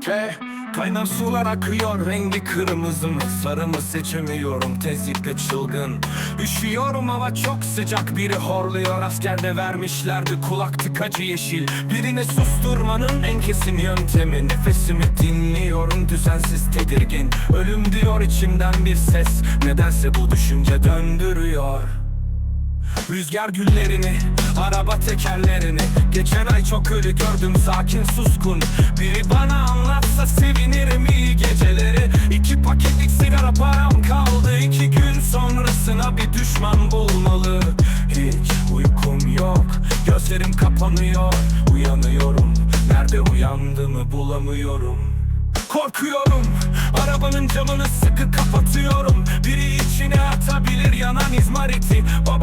K Kaynar sular akıyor rengi kırmızı mı Sarı mı seçemiyorum tezlikle çılgın. Üşüyorum hava çok sıcak biri horluyor Askerde vermişlerdi kulak tıkacı yeşil. Birini susturmanın en kesin yöntemi Nefesimi dinliyorum düzensiz tedirgin. Ölüm diyor içimden bir ses Nedense bu düşünce döndürüyor Rüzgar güllerini, araba tekerlerini. Geçen ay çok ölü gördüm sakin suskun. Biri bana anlatsa sevinirim iyi geceleri. İki paketlik sigara param kaldı. İki gün sonrasına bir düşman bulmalı. Hiç uykum yok, gözlerim kapanıyor. Uyanıyorum, nerede uyandığımı bulamıyorum. Korkuyorum Arabanın camını sıkı kapatıyorum. Biri içine atabilir yanan izmariti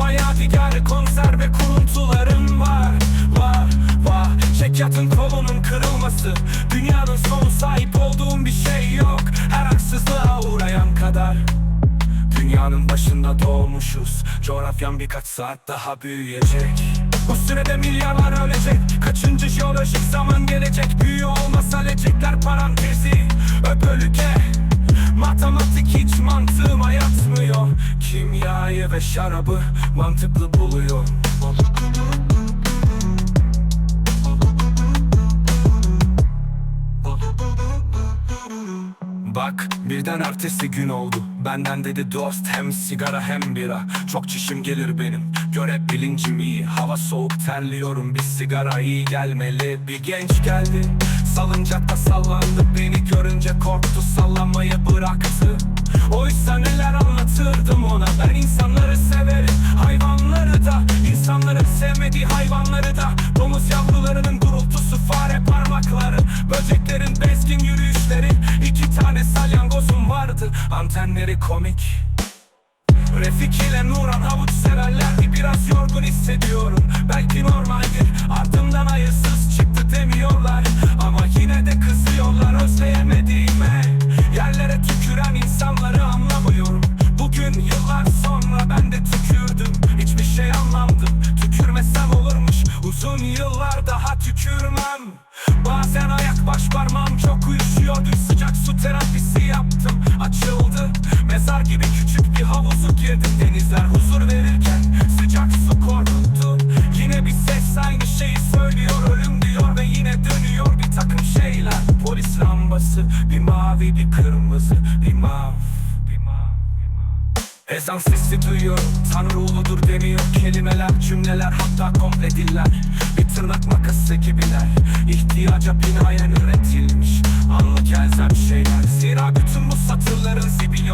Baba yadigarı konserve kuruntularım var Var var. Çekyatın kolunun kırılması Dünyanın sonu sahip olduğum bir şey yok. Her haksızlığa uğrayan kadar. Dünyanın başında doğmuşuz. Coğrafyam birkaç saat daha büyüyecek. Bu sürede milyarlar ölecek. Kaçıncı jeolojik zaman gelecek? Büyü olmasa lecekler parantezi Öbölüke Matematik hiç mantığıma yatmıyor Kimyayı ve şarabı mantıklı buluyor. Bak birden ertesi gün oldu. Benden dedi dost hem sigara hem bira. Çok çişim gelir benim Görev bilincim iyi. Hava soğuk terliyorum bir sigara iyi gelmeli. Bir genç geldi Salıncakta sallandı. Beni görünce korktu sallamayı bıraktı sevmediği hayvanları da Domuz yavrularının gurultusu Fare parmakları Böceklerin bezgin yürüyüşleri. İki tane salyangozum vardı Antenleri komik. Refik ile Nuran havuç severlerdi Biraz yorgun hissediyorum. Belki normaldir yıllar daha tükürmem. Bazen ayak baş parmağım çok uyuşuyordu Sıcak su terapisi yaptım. Açıldı Ezan sesi duyuyorum Tanrı uludur deniyor Kelimeler, cümleler hatta komple diller. Bir tırnak makası gibiler İhtiyaca binaen üretilmiş. Anlık elzem şeyler. Zira bütün bu satırların zibilyon